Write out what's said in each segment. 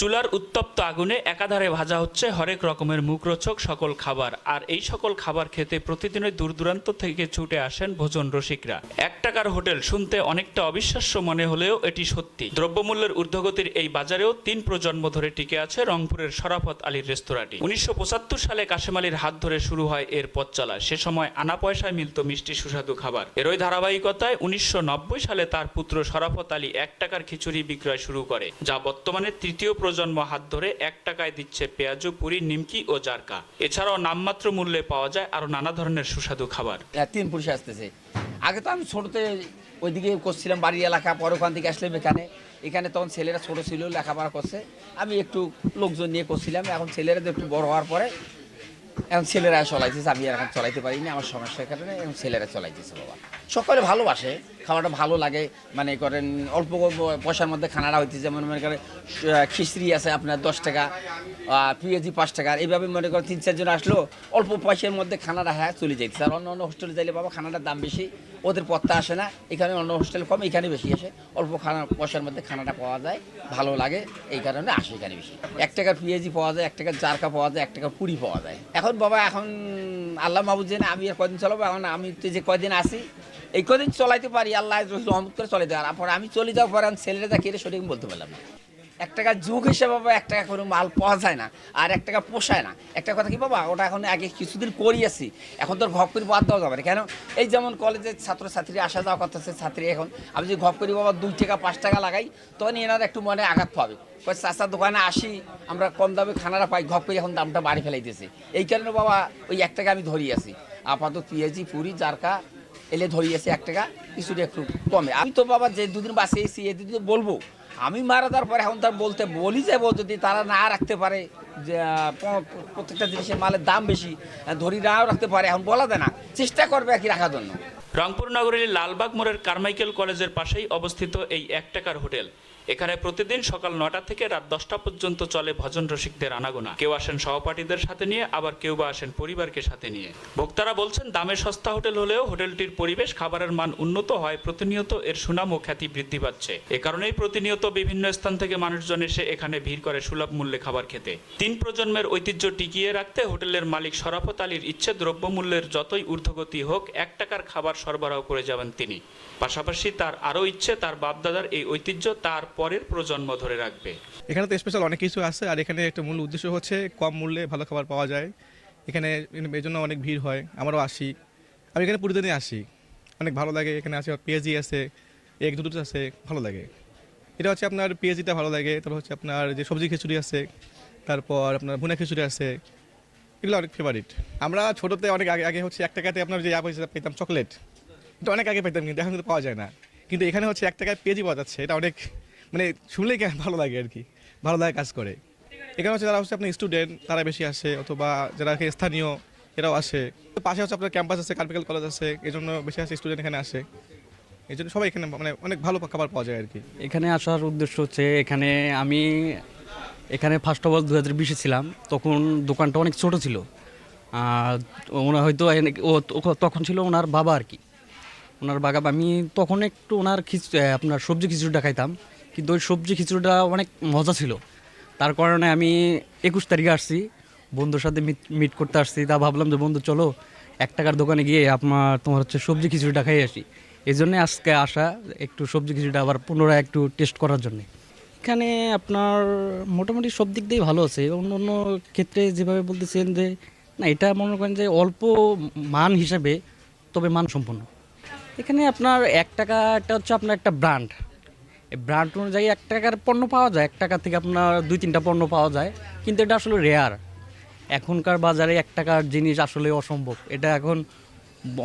চুলার উত্তপ্ত আগুনে একাধারে ভাজা হচ্ছে হরেক রকমের মুখরোচক সকল খাবার। আর এই সকল খাবার খেতে প্রতিদিনই দূর দূরান্ত থেকে ছুটে আসেন ভোজন রসিকরা। এক টাকার হোটেল শুনতে অনেকটা অবিশ্বাস্য মনে হলেও এটি সত্যি। দ্রব্যমূল্যের ঊর্ধ্বগতির এই বাজারেও তিন প্রজন্ম ধরে টিকে আছে রংপুরের শরাফত আলীর রেস্তোরাঁটি। উনিশশো পঁচাত্তর সালে কাশেম আলীর হাত ধরে শুরু হয় এর পথ চলা। সে সময় আনা পয়সায় মিলত মিষ্টি সুস্বাদু খাবার। এরই ধারাবাহিকতায় উনিশশো নব্বই সালে তার পুত্র শরাফত আলী এক টাকার খিচুড়ি বিক্রয় শুরু করে, যা বর্তমানে তৃতীয় প্রজন্ম হাত ধরে এক টাকায় দিচ্ছে পেঁয়াজু, পুরি, নিমকি ও জারকা। এছাড়াও নামমাত্র মূল্যে পাওয়া যায় আরও নানা ধরনের সুস্বাদু খাবার। তিন পুরুষ আসতেছে। আগে তো আমি ছোটতে ওইদিকে করছিলাম বাড়ি এলাকা, পর ওখান থেকে আসলাম এখানে। এখানে তখন ছেলেরা ছোট ছিল, লেখাপড়া করছে। আমি একটু লোকজন নিয়ে করছিলাম। এখন ছেলেরা একটু বড় হওয়ার পরে এখন ছেলেরা চলাইতেছে, আমি আর এখন চলাইতে পারিনি, আমার সমস্যার কারণে এখন ছেলেরা চলাইতেছে বাবা। সকলে ভালোবাসে খাওয়াটা ভালো লাগে মানে করেন, অল্প পয়সার মধ্যে খানাটা হইতেছে যেমন মনে করেন খিচড়ি আছে আপনার দশ টাকা পিএজি পাঁচ টাকা এইভাবে মনে করেন তিন চারজন আসলো, অল্প পয়সার মধ্যে খানাটা হ্যাঁ চলে যাইতেছে। আর অন্য অন্য হোস্টেলে যাইলে বাবা খানাটার দাম বেশি, ওদের পত্তা আসে না, এখানে অন্য হোস্টেল কম, এখানে বেশি আসে। অল্প খানা, পয়সার মধ্যে খানাটা পাওয়া যায়, ভালো লাগে, এই কারণে আসে এখানে বেশি। এক টাকার পিএজি পাওয়া যায়, এক টাকার জারকা পাওয়া যায়, এক টাকার পুরি পাওয়া যায়। এখন বাবা, এখন আল্লাহ মাহবুদ জেনে আমি কদিন চলাবো, এখন আমি তো যে কদিন আসি এই কদিন চলাইতে পারি, আল্লাহ রহমত করে চলাইতে পারি। আমি চলে যাওয়ার পরে আমি ছেলেরা যা কেড়ে সঠিক বলতে পারলাম না। এক টাকা যুগ হিসেবে বাবা এক টাকা করে মাল পাওয়া যায় না, আর এক টাকা পোষায় না। একটা কথা কি বাবা, ওটা এখন আগে কিছুদিন করিয়েছি, এখন তোর ঘপ করে বাদ দেওয়া যাবে না। কেন? এই যেমন কলেজের ছাত্রছাত্রী আসা যাওয়া করতেছে, ছাত্রী এখন, আমি যদি ঘপ করি বাবা দুই টাকা, পাঁচ টাকা লাগাই, তখন এনারা একটু মনে আঘাত পাবে। চাচার দোকানে আসি, আমরা কম দামে খানাটা পাই ঘপ করে এখন দামটা বাড়ি ফেলাইতেছে। এই কারণে বাবা ওই এক টাকা আমি ধরি আছি আপাতত পেঁয়াজি, পুরি, জারকা এলে ধরিয়েছে এক টাকা কিছুটা একটু কমে। আমি তো বাবা যে দুদিন বাসে এসেছি এই দুদিন বলব। আমি মারা দেওয়ার পরে এখন তার বলতে, বলি যাব যদি তারা না রাখতে পারে যে প্রত্যেকটা জিনিসের মালের দাম বেশি ধরি নাও রাখতে পারে, এখন বলা দেয় না। চেষ্টা করবে আর কি রাখার জন্য। রংপুর নগরীর লালবাগ মোড়ের কারমাইকেল কলেজের পাশেই অবস্থিত এই এক টাকার হোটেল। এখানে প্রতিদিন সকাল নটা থেকে রাত দশটা পর্যন্ত চলে ভজন রসিকদের আনাগোনা। কেউ আসেন সহপাঠীদের সাথে নিয়ে, আবার কেউ বা আসেন পরিবারকে সাথে নিয়ে। ভোক্তারা বলছেন, দামে সস্তা হোটেল হলেও হোটেলটির পরিবেশ, খাবারের মান উন্নত হয়, প্রতিনিয়ত এর সুনাম ও খ্যাতি বৃদ্ধি পাচ্ছে। এ কারণেই প্রতিনিয়ত বিভিন্ন স্থান থেকে মানুষজন এসে এখানে ভিড় করে সুলভ মূল্যে খাবার খেতে। তিন প্রজন্মের ঐতিহ্য টিকিয়ে রাখতে হোটেলের মালিক শরাফত আলীর ইচ্ছে দ্রব্যমূল্যের যতই ঊর্ধ্বগতি হোক, এক টাকার খাবার সরবরাহ করে যাবেন তিনি। পাশাপাশি তার আরও ইচ্ছে, তার বাপদাদার এই ঐতিহ্য, তার পরের প্রজন্ম ধরে রাখবে। এখানে তো স্পেশাল অনেক কিছু আছে, আর এখানে একটা মূল উদ্দেশ্য হচ্ছে কম মূল্যে ভালো খাবার পাওয়া যায়। এখানে এই জন্য অনেক ভিড় হয়, আমারও আসি। আমি এখানে প্রতিদিনই আসি, অনেক ভালো লাগে। এখানে আছে পেঁয়াজি আছে এক দুটো আছে, ভালো লাগে। এটা হচ্ছে আপনার পেঁয়াজিটা ভালো লাগে, তারপর হচ্ছে আপনার যে সবজি খিচুড়ি আছে, তারপর আপনার ভুনা খিচুড়ি আছে, এগুলো অনেক ফেভারিট আমরা ছোটোতে অনেক আগে আগে হচ্ছে এক টাকাতে আপনার যে পয়সা পেতাম চকলেট এটা অনেক আগে পেতাম কিন্তু এখন পাওয়া যায় না। কিন্তু এখানে হচ্ছে এক টাকায় পেঁয়াজি পাওয়া যাচ্ছে, এটা অনেক মানে শুনলেই ভালো লাগে আর কি? ভালো লাগে কাজ করে। এখানে হচ্ছে যারা হচ্ছে আপনি স্টুডেন্ট তারা বেশি আসে, অথবা যারা স্থানীয়, এরাও আসে। পাশে হচ্ছে আপনার ক্যাম্পাস আছে কার্পিক্যাল কলেজ আছে এই জন্য বেশি আসে স্টুডেন্ট এখানে আসে। এই জন্য সবাই এখানে মানে অনেক ভালো খাবার পাওয়া যায় আর কি। এখানে আসার উদ্দেশ্য হচ্ছে এখানে আমি এখানে ফার্স্ট অফ অল দু হাজার বিশে ছিলাম, তখন দোকানটা অনেক ছোট ছিল। ওনার হয়তো ও তখন ছিল ওনার বাবা আর কি। ওনার বাবা, আমি তখন একটু ওনার খিচ আপনার সবজি খিচুড়িটা খাইতাম। কিন্তু ওই সবজি খিচুড়িটা অনেক মজা ছিল। তার কারণে আমি একুশ তারিখে আসছি, বন্ধুর সাথে মিট মিট করতে আসছি। তা ভাবলাম যে, বন্ধু, চলো, এক টাকার দোকানে গিয়ে আপনার তোমার হচ্ছে সবজি খিচুড়িটা খাই আসি। এই জন্যে আজকে আসা, একটু সবজি খিচুড়িটা আবার পুনরায় একটু টেস্ট করার জন্যে। এখানে আপনার মোটামুটি সব দিক দিয়েই ভালো আছে। অন্য অন্য ক্ষেত্রে যেভাবে বলতেছেন যে, না, এটা মনে করেন যে অল্প মান হিসাবে, তবে মান সম্পন্ন। এখানে আপনার এক টাকাটা হচ্ছে আপনার একটা ব্র্যান্ড ব্র্যান্ড অনুযায়ী এক টাকার পণ্য পাওয়া যায়, এক টাকা থেকে আপনার দুই, তিনটা পণ্য পাওয়া যায়, কিন্তু এটা আসলে রেয়ার এখনকার বাজারে এক টাকার জিনিস আসলে অসম্ভব। এটা এখন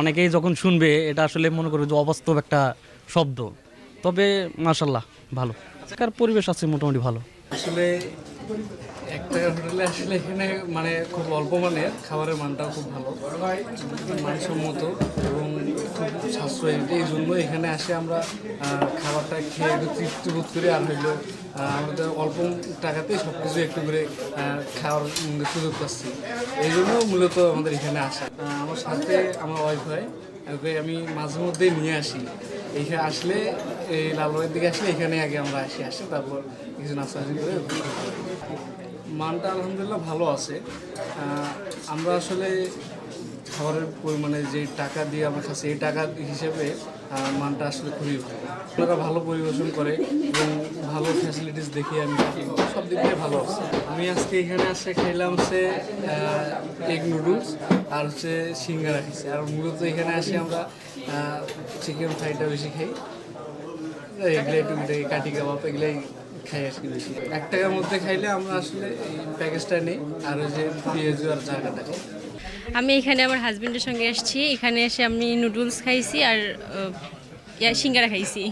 অনেকেই যখন শুনবে, এটা আসলে মনে করবে যে অবাস্তব একটা শব্দ। তবে মাসাল্লাহ ভালো। পরিবেশ আছে মোটামুটি ভালো। আসলে একটা হোটেলে আসলে এখানে মানে খুব অল্প মানের, খাবারের মানটাও খুব ভালো। মানসম্মত এবং খুব সাশ্রয়ী। এই জন্য এখানে আসে আমরা খাবারটা খেয়ে একটু তৃপ্তি বোধ করি আর হইল আমাদের অল্প টাকাতেই সব কিছু একটু করে খাওয়ার সুযোগ পাচ্ছি। এই জন্য মূলত আমাদের এখানে আসা। আমার সাথে আমার ওয়াইফ হয় ওকে আমি মাঝে মধ্যেই নিয়ে আসি। এইখানে আসলে, এই লালবাগের দিকে আসলে এখানে আগে আমরা আসি আসি তারপর কিছু নাস্তা করে মানটা আলহামদুলিল্লাহ ভালো আছে। আমরা আসলে খাবারের পরিমাণে যে টাকা দিয়ে আমরা খাচ্ছি, এই টাকা হিসেবে মানটা আসলে খুবই ভালো। ওনারা ভালো পরিবেশন করে এবং ভালো ফ্যাসিলিটিস দেখে আমি সব দিক দিয়ে ভালো আছে। আমি আজকে এখানে আসে খেলাম হচ্ছে এগ নুডলস আর হচ্ছে সিঙ্গারা খাইছি আর মূলত এখানে আসে আমরা চিকেন ফ্রাইটা বেশি খাই। এগুলো একটু কাটি কাবাব, এগুলাই খাই বেশি। এক টাকার মধ্যে খাইলে আমরা আসলে এই প্যাকেজটা নেই, আর ওই যে পেঁয়াজু আর জায়গাটা আমি এখানে আমার হাজবেন্ডের সঙ্গে আসছি। এখানে এসে আমি নুডলস খাইছি আর সিঙ্গারা খাইছি।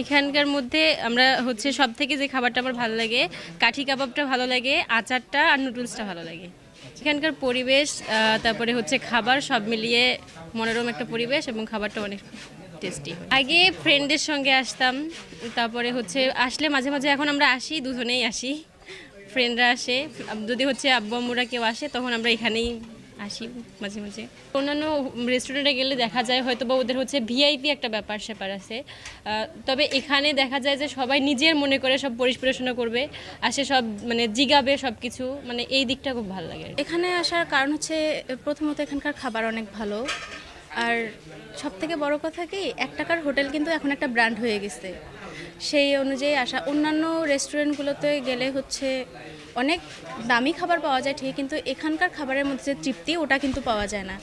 এখানকার মধ্যে আমরা হচ্ছে সব থেকে যে খাবারটা আমার ভালো লাগে, কাঠি কাবাবটা ভালো লাগে, আচারটা আর নুডলসটা ভালো লাগে। এখানকার পরিবেশ তারপরে হচ্ছে খাবার সব মিলিয়ে মনোরম একটা পরিবেশ এবং খাবারটা অনেক টেস্টি আগে ফ্রেন্ডদের সঙ্গে আসতাম তারপরে হচ্ছে আসলে মাঝে মাঝে এখন আমরা আসি দুজনেই আসি। ফ্রেন্ডরা আসে যদি হচ্ছে আব্বু আম্মুরা কেউ আসে তখন আমরা এখানেই আসি মাঝে মাঝে। অন্যান্য রেস্টুরেন্টে গেলে দেখা যায় হয়তো বা ওদের হচ্ছে ভিআইপি একটা ব্যাপার স্যাপার আছে। তবে এখানে দেখা যায় যে সবাই নিজের মনে করে সব পরিষ্কারশোনা করবে আসে সব মানে জিগাবে সব কিছু মানে এই দিকটা খুব ভালো লাগে। এখানে আসার কারণ হচ্ছে প্রথমত এখানকার খাবার অনেক ভালো। আর সব থেকে বড় কথা কি, এক টাকার হোটেল কিন্তু এখন একটা ব্র্যান্ড হয়ে গেছে। সেই অনুযায়ী আসা অন্যান্য রেস্টুরেন্টগুলোতে গেলে হচ্ছে অনেক দামি খাবার পাওয়া যায় ঠিক কিন্তু এখানকার খাবারের মধ্যে যে তৃপ্তি, ওটা কিন্তু পাওয়া যায় না।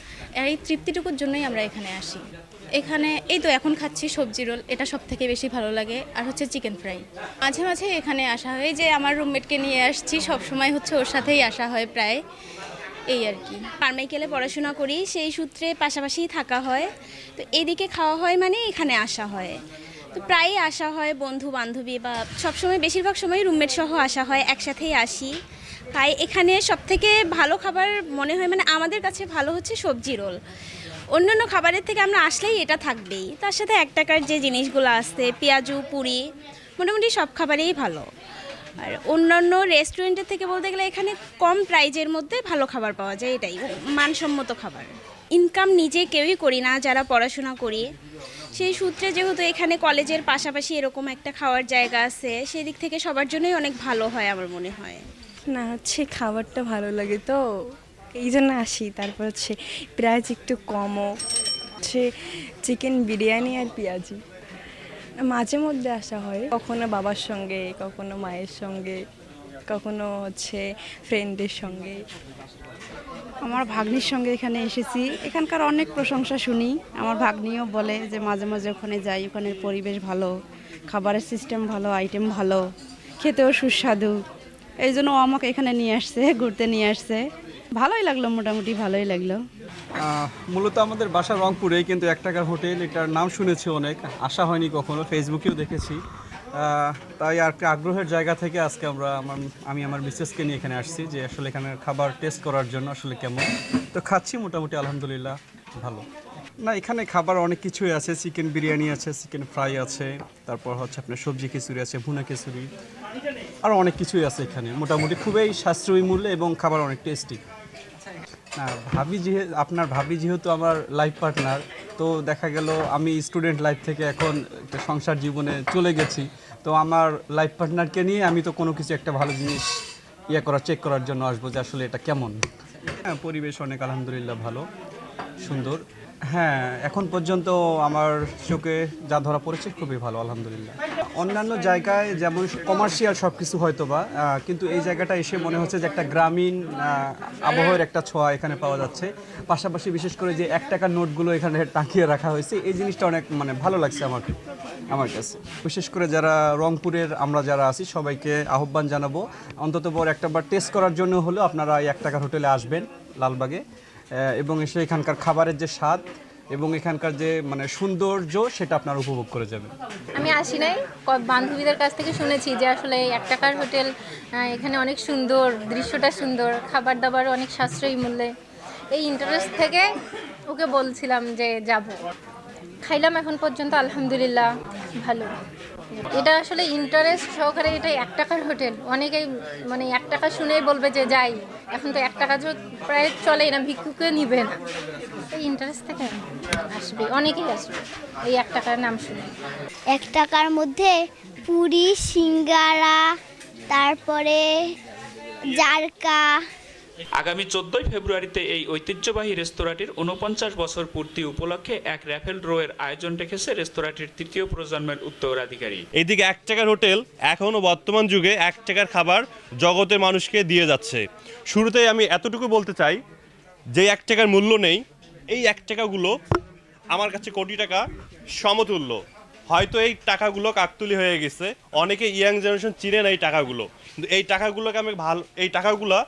এই তৃপ্তিটুকুর জন্যই আমরা এখানে আসি। এখানে এই তো এখন খাচ্ছি সবজি রোল, এটা সব থেকে বেশি ভালো লাগে, আর হচ্ছে চিকেন ফ্রাই। মাঝে মাঝে এখানে আসা হয় যে আমার রুমমেটকে নিয়ে আসছি সব সময় হচ্ছে ওর সাথেই আসা হয় প্রায়। এই আর কি। কারমাইকেলে পড়াশোনা করি, সেই সূত্রে পাশাপাশি থাকা হয়। তো এদিকে খাওয়া হয় মানে এখানে আসা হয়। তো প্রায়ই আসা হয় বন্ধু বান্ধবী বা সবসময় বেশিরভাগ সময় রুমমেট সহ আসা হয়, একসাথেই আসি। তাই এখানে সব থেকে ভালো খাবার মনে হয় মানে আমাদের কাছে ভালো হচ্ছে সবজি রোল। অন্যান্য খাবারের থেকে আমরা আসলেই এটা থাকবেই। তার সাথে এক টাকার যে জিনিসগুলো আসছে, পেঁয়াজু, পুরি, মোটামুটি সব খাবারেই ভালো। আর অন্যান্য রেস্টুরেন্টের থেকে বলতে গেলে এখানে কম প্রাইজের মধ্যে ভালো খাবার পাওয়া যায়, এটাই মানসম্মত খাবার। ইনকাম নিজে কেউই করি না, যারা পড়াশোনা করি। সেই সূত্রে যেহেতু এখানে কলেজের পাশাপাশি এরকম একটা খাওয়ার জায়গা আছে সেই দিক থেকে সবার জন্যই অনেক ভালো হয় আমার মনে হয়। না, হচ্ছে খাবারটা ভালো লাগে তো, এই জন্য আসি। তারপর হচ্ছে প্রাইজ একটু কমও। হচ্ছে চিকেন বিরিয়ানি আর পেঁয়াজি। মাঝে মধ্যে আসা হয়। কখনো বাবার সঙ্গে, কখনো মায়ের সঙ্গে, কখনো হচ্ছে ফ্রেন্ডের সঙ্গে। আমার ভাগ্নির সঙ্গে এখানে এসেছি। এখানকার অনেক প্রশংসা শুনি। আমার ভাগ্নিও বলে যে মাঝে মাঝে ওখানে যাই ওখানের পরিবেশ ভালো, খাবারের সিস্টেম ভালো আইটেম ভালো, খেতেও সুস্বাদু। এই জন্য আমাকে এখানে নিয়ে আসছে, ঘুরতে নিয়ে আসছে। ভালোই লাগল, মোটামুটি ভালোই লাগল। মূলত আমাদের বাসা রংপুরে, কিন্তু এক টাকার হোটেল, এটার নাম শুনেছি অনেক, আশা হয়নি কখনো, ফেসবুকেও দেখেছি। তাই আর আগ্রহের জায়গা থেকে আজকে আমরা, আমার, আমি আমার মিসেসকে নিয়ে এখানে আসছি যে আসলে এখানে খাবার টেস্ট করার জন্য আসলে কেমন। তো খাচ্ছি মোটামুটি, আলহামদুলিল্লাহ, ভালো। না, এখানে খাবার অনেক কিছুই আছে, চিকেন বিরিয়ানি আছে, চিকেন ফ্রাই আছে, তারপর হচ্ছে আপনার সবজি খিচুড়ি আছে, ভুনা খিচুড়ি আরও অনেক কিছুই আছে এখানে। মোটামুটি খুবই সাশ্রয়ী মূল্যে এবং খাবার অনেক টেস্টি ভাবি যেহেতু আপনার ভাবি যেহেতু আমার লাইফ পার্টনার তো দেখা গেল আমি স্টুডেন্ট লাইফ থেকে এখন সংসার জীবনে চলে গেছি। তো আমার লাইফ পার্টনারকে নিয়ে আমি তো কোনো কিছু একটা ভালো জিনিস ইয়ে করার চেক করার জন্য আসব যে আসলে এটা কেমন। হ্যাঁ পরিবেশ অনেক আলহামদুলিল্লাহ ভালো, সুন্দর। হ্যাঁ এখন পর্যন্ত আমার চোখে যা ধরা পড়েছে খুবই ভালো, আলহামদুলিল্লাহ। অন্যান্য জায়গায় যেমন কমার্শিয়াল সব কিছু হয়তো বা কিন্তু এই জায়গাটা এসে মনে হচ্ছে যে একটা গ্রামীণ আবহাওয়ার একটা ছোঁয়া এখানে পাওয়া যাচ্ছে। পাশাপাশি বিশেষ করে যে এক টাকার নোটগুলো এখানে টাকিয়ে রাখা হয়েছে, এই জিনিসটা অনেক মানে ভালো লাগছে আমাকে আমার কাছে। বিশেষ করে যারা রংপুরের আমরা যারা আছি, সবাইকে আহ্বান জানাব। অন্তত বড় একটা বার টেস্ট করার জন্য হলেও আপনারা এই এক টাকার হোটেলে আসবেন লালবাগে এবং এসে এখানকার খাবারের যে স্বাদ এবং এখানকার যে মানে সৌন্দর্য সেটা আপনার উপভোগ করে যাবেন। আমি আসি নাই, ক- বান্ধবীদের কাছ থেকে শুনেছি যে আসলে এক টাকার হোটেল এখানে অনেক সুন্দর, দৃশ্যটা সুন্দর খাবার দাবার অনেক সাশ্রয়ী মূল্যে। এই ইন্টারেস্ট থেকে ওকে বলছিলাম যে যাব। খাইলাম এখন পর্যন্ত, আলহামদুলিল্লাহ, ভালো। এটা আসলে ইন্টারেস্ট সহকারে এটা এক টাকার হোটেল। অনেকেই মানে এক টাকা শুনেই বলবে যে যাই, এখন তো এক টাকা প্রায় চলেই না ভিক্ষুকে নিবে না। এই ইন্টারেস্ট থেকে আসবে, অনেকেই আসবে, এই এক টাকার নাম শুনে। এক টাকার মধ্যে পুরি, সিঙ্গারা, তারপরে জারকা আগামী চোদ্দই ফেব্রুয়ারিতে এই ঐতিহ্যবাহী রেস্তোরাঁটির উনপঞ্চাশ বছর পূর্তি উপলক্ষে এক র্যাফেল ড্রয়ের আয়োজন রেখেছে রেস্তোরাঁটির তৃতীয় প্রজন্মের উত্তরাধিকারী। এদিকে এক টাকার হোটেল এখনও বর্তমান যুগে এক টাকার খাবার জগতের মানুষকে দিয়ে যাচ্ছে। শুরুতেই আমি এতটুকু বলতে চাই যে এক টাকার মূল্য নেই। এই এক টাকাগুলো আমার কাছে কোটি টাকা সমতুল্য। হয়তো এই টাকাগুলো কাকতুলি হয়ে গেছে। অনেকে ইয়াং জেনারেশন চিনে না এই টাকাগুলো। কিন্তু এই টাকাগুলোকে আমি ভালো এই টাকাগুলো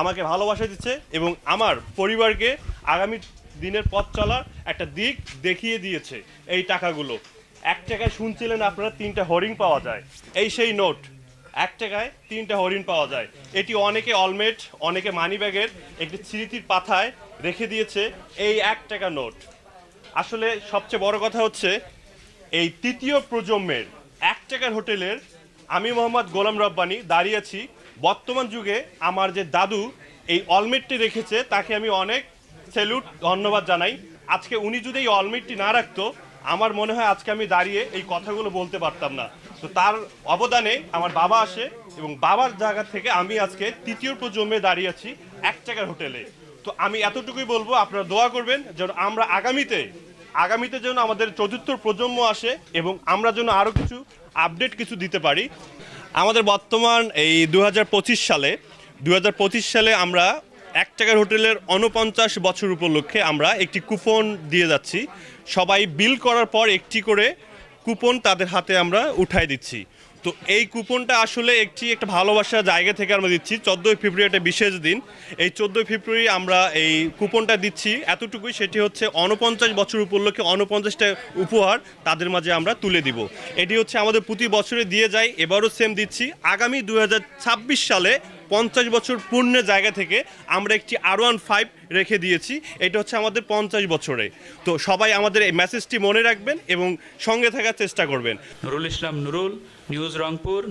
আমাকে ভালোবাসা দিচ্ছে এবং আমার পরিবারকে আগামী দিনের পথ চলার একটা দিক দেখিয়ে দিয়েছে এই টাকাগুলো। এক টাকায় শুনছিলেন আপনারা তিনটা হরিণ পাওয়া যায়। এই সেই নোট, এক টাকায় তিনটা হরিণ পাওয়া যায়। এটি অনেকে অলমেট, অনেকে মানিব্যাগের একটি স্মৃতির পাথায় রেখে দিয়েছে এই এক টাকা নোট। আসলে সবচেয়ে বড় কথা হচ্ছে, এই তৃতীয় প্রজন্মের এক টাকার হোটেলের আমি মোহাম্মদ গোলাম রব্বানি দাঁড়িয়ে আছি বর্তমান যুগে আমার যে দাদু এই অলমেটটি রেখেছে, তাকে আমি অনেক স্যালুট ধন্যবাদ জানাই। আজকে উনি যদি এই অলমেটটি না রাখতো, আমার মনে হয় আজকে আমি দাঁড়িয়ে এই কথাগুলো বলতে পারতাম না। তো তার অবদানে আমার বাবা আসে এবং বাবার জায়গা থেকে আমি আজকে তৃতীয় প্রজন্মে দাঁড়িয়ে আছি এক টাকার হোটেলে। তো আমি এতটুকুই বলব, আপনারা দোয়া করবেন যেন আমরা আগামীতে আগামীতে যেন আমাদের চতুর্থ প্রজন্ম আসে এবং আমরা যেন আরও কিছু আপডেট কিছু দিতে পারি। আমাদের বর্তমান এই দু হাজার পঁচিশ সালে দু হাজার পঁচিশ সালে আমরা এক টাকার হোটেলের অনপঞ্চাশ বছর উপলক্ষে আমরা একটি কুপন দিয়ে যাচ্ছি। সবাই বিল করার পর একটি করে কুপন তাদের হাতে আমরা উঠাই দিচ্ছি। তো এই কুপনটা আসলে একটি, একটা ভালোবাসার জায়গা থেকে আমরা দিচ্ছি। চোদ্দোই ফেব্রুয়ারি একটা বিশেষ দিন। এই চোদ্দোই ফেব্রুয়ারি আমরা এই কুপনটা দিচ্ছি। এতটুকুই সেটি হচ্ছে অনপঞ্চাশ বছর উপলক্ষে অনপঞ্চাশটা উপহার তাদের মাঝে আমরা তুলে দিব। এটি হচ্ছে আমাদের প্রতি বছরে দিয়ে যাই এবারও সেম দিচ্ছি। আগামী দু হাজার ছাব্বিশ সালে পঞ্চাশ বছর পূর্ণের জায়গা থেকে আমরা একটি আর ওয়ান ফাইভ রেখে দিয়েছি। এটা হচ্ছে আমাদের পঞ্চাশ বছরে। তো সবাই আমাদের এই মেসেজটি মনে রাখবেন এবং সঙ্গে থাকার চেষ্টা করবেন। নুরুল ইসলাম, নুরুল নিউজ রংপুর